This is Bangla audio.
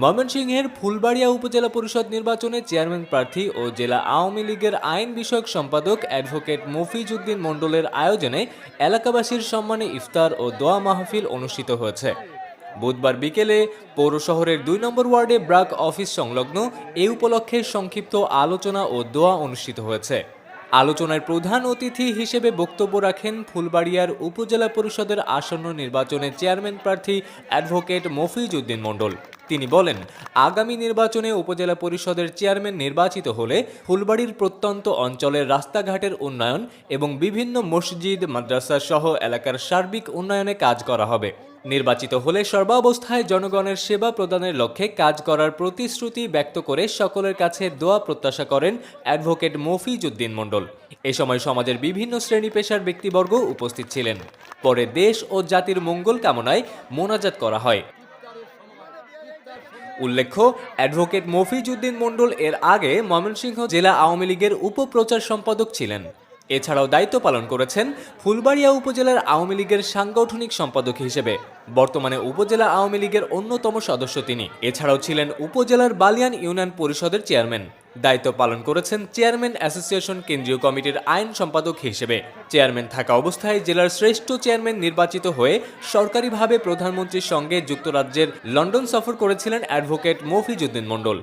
ময়মনসিংহের ফুলবাড়িয়া উপজেলা পরিষদ নির্বাচনে চেয়ারম্যান প্রার্থী ও জেলা আওয়ামী লীগের আইন বিষয়ক সম্পাদক অ্যাডভোকেট মফিজ উদ্দিন মণ্ডলের আয়োজনে এলাকাবাসীর সম্মানে ইফতার ও দোয়া মাহফিল অনুষ্ঠিত হয়েছে। বুধবার বিকেলে পৌর শহরের দুই নম্বর ওয়ার্ডে ব্রাক অফিস সংলগ্ন এ উপলক্ষে সংক্ষিপ্ত আলোচনা ও দোয়া অনুষ্ঠিত হয়েছে। আলোচনায় প্রধান অতিথি হিসেবে বক্তব্য রাখেন ফুলবাড়িয়ার উপজেলা পরিষদের আসন্ন নির্বাচনে চেয়ারম্যান প্রার্থী অ্যাডভোকেট মফিজ উদ্দিন মণ্ডল। তিনি বলেন, আগামী নির্বাচনে উপজেলা পরিষদের চেয়ারম্যান নির্বাচিত হলে ফুলবাড়ির প্রত্যন্ত অঞ্চলের রাস্তাঘাটের উন্নয়ন এবং বিভিন্ন মসজিদ, মাদ্রাসা সহ এলাকার সার্বিক উন্নয়নে কাজ করা হবে। নির্বাচিত হলে সর্বাবস্থায় জনগণের সেবা প্রদানের লক্ষ্যে কাজ করার প্রতিশ্রুতি ব্যক্ত করে সকলের কাছে দোয়া প্রত্যাশা করেন অ্যাডভোকেট মফিজ উদ্দিন মণ্ডল। এ সময় সমাজের বিভিন্ন শ্রেণি পেশার ব্যক্তিবর্গ উপস্থিত ছিলেন। পরে দেশ ও জাতির মঙ্গল কামনায় মোনাজাত করা হয়। উল্লেখ্য অ্যাডভোকেট মফিজ উদ্দিন মণ্ডল এর আগে ময়মনসিংহ জেলা আওয়ামী লীগের উপপ্রচার সম্পাদক ছিলেন। এছাড়াও দায়িত্ব পালন করেছেন ফুলবাড়িয়া উপজেলার আওয়ামী লীগের সাংগঠনিক সম্পাদক হিসেবে। বর্তমানে উপজেলা আওয়ামী লীগের অন্যতম সদস্য তিনি। এছাড়াও ছিলেন উপজেলার বালিয়ান ইউনিয়ন পরিষদের চেয়ারম্যান। দায়িত্ব পালন করেছেন চেয়ারম্যান অ্যাসোসিয়েশন কেন্দ্রীয় কমিটির আইন সম্পাদক হিসেবে। চেয়ারম্যান থাকা অবস্থায় জেলার শ্রেষ্ঠ চেয়ারম্যান নির্বাচিত হয়ে সরকারিভাবে প্রধানমন্ত্রীর সঙ্গে যুক্তরাজ্যের লন্ডন সফর করেছিলেন অ্যাডভোকেট মফিজ উদ্দিন মণ্ডল।